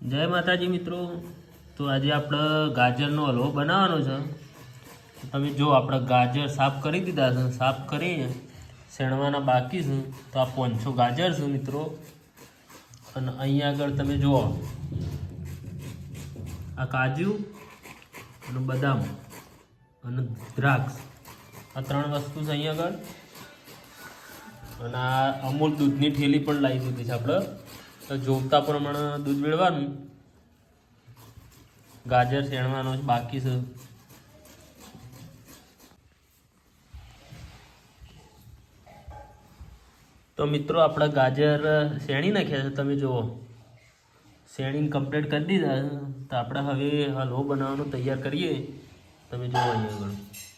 જય માતાજી મિત્રો. તો આજે આપણે ગાજરનો હલવો બનાવવાનો છે. તમે જો આપણે ગાજર સાફ કરી દીધા છે, સાફ કરી શેણવાના બાકી છે. તો આ પાંચસો ગાજર છે મિત્રો. અને અહીંયા આગળ તમે જુઓ, આ કાજુ અને બદામ અને દ્રાક્ષ. આ ત્રણ વસ્તુ છે અહીંયા આગળ. અને આ અમૂલ દૂધની થેલી પણ લાવી દીધી છે આપણે. તો જોતા પ્રમાણે દૂધ મેળવાનું ગાજર શેણવાનો છે, બાકી છે. તો મિત્રો, આપણે ગાજર શેણી નાખ્યા છે, તમે જુઓ. શેણીને કમ્પ્લીટ કરી દીધા તો આપણે હવે હલવો બનાવવાનો તૈયાર કરીએ. તમે જુઓ અહીંયા આગળ.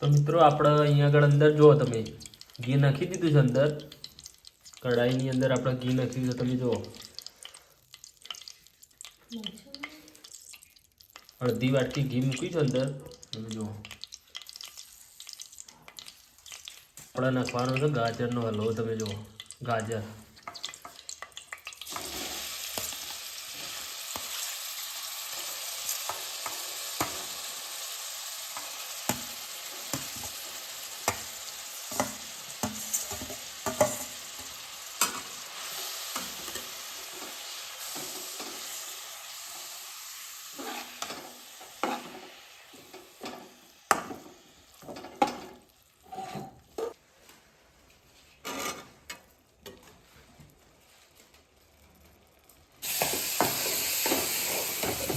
તો મિત્રો આપણે અહીંયા આગળ અંદર જુઓ તમે. ઘી નાખી દીધું છે અંદર. કઢાઈની અંદર આપણે ઘી નાખી દીધું તમે જુઓ. અડધી વાટકી ઘી મૂકી છે અંદર. તમે જુઓ. આપણે નાખવાનો છે ગાજરનો હલવો, તમે જુઓ. ગાજર.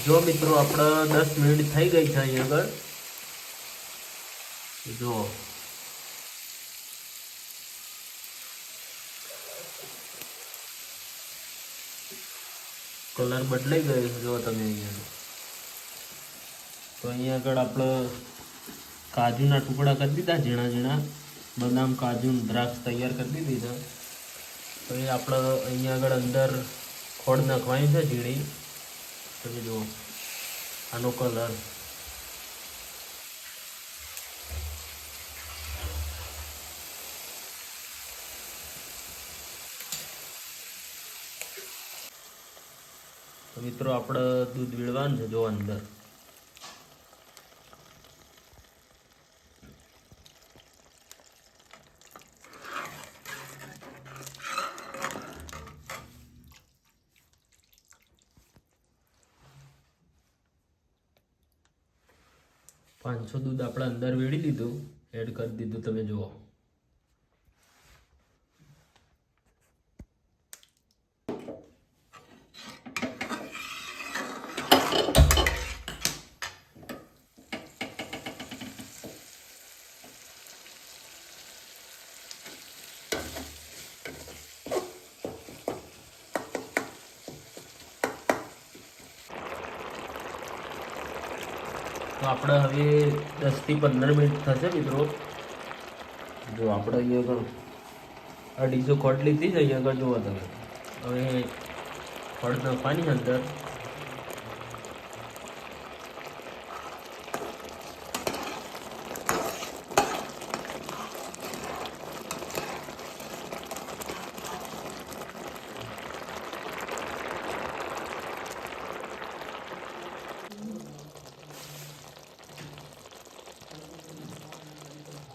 જો મિત્રો આપણે દસ મિનિટ થઈ ગઈ છે અહીંયા આગળ. જો કલર બદલાઈ ગયો છે જો તમે અહીંયા. તો અહીંયા આગળ આપણે કાજુના ટુકડા કરી દીધા, ઝીણા ઝીણા. બદામ, કાજુ દ્રાક્ષ તૈયાર કરી દીધી તો એ આપણે અહીંયા આગળ અંદર ખોડ નાખવાની છે, ઝીણી. તમે જુઓ આનો કલર મિત્રો આપણે દૂધ વીળવાનું છે જો અંદર. પાંચસો દૂધ આપણે અંદર વેડી દીધું એડ કરી દીધું તમે જુઓ. તો આપણે હવે દસથી પંદર મિનિટ થશે મિત્રો. જો આપણે અહીંયા આગળ અઢીસો ખોટ લીધી છે, અહીંયા આગળ જોવા તમે. હવે ખોટ નાખવાની અંદર.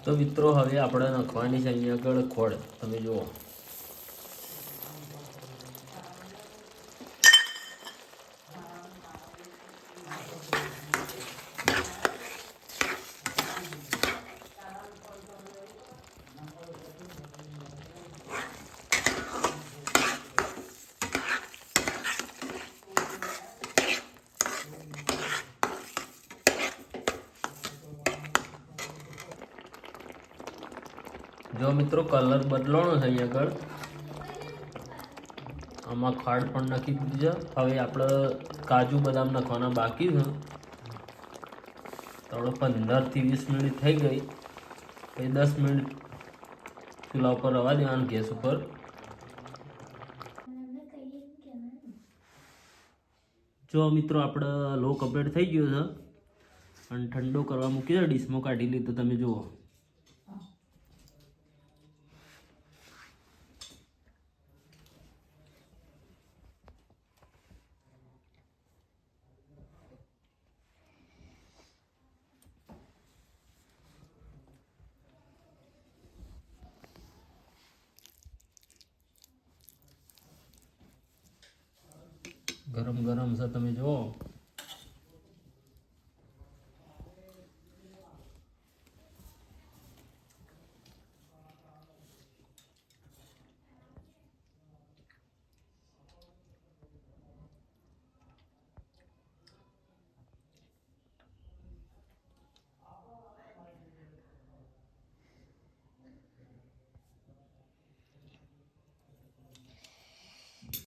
તો મિત્રો હવે આપણે નાખવાની છે અહીંયા આગળ ખોળ. તમે જુઓ. જો મિત્રો કલર બદલાણો છે અહીંયા આગળ. આમાં ખાડ પણ નાખી દીધી છે. હવે આપણે કાજુ બદામ નાખવાના બાકી છે. થોડો પંદરથી વીસ મિનિટ થઈ ગઈ. પછી દસ મિનિટ ચૂલા ઉપર રવા દેવાનું ગેસ ઉપર. જો મિત્રો, આપણે લો કમ્પ્લીટ થઈ ગયો છે. અને ઠંડો કરવા મૂકી દે ડીશમાં કાઢી લીધો. તમે જુઓ. ગરમ ગરમ છે તમે જુઓ.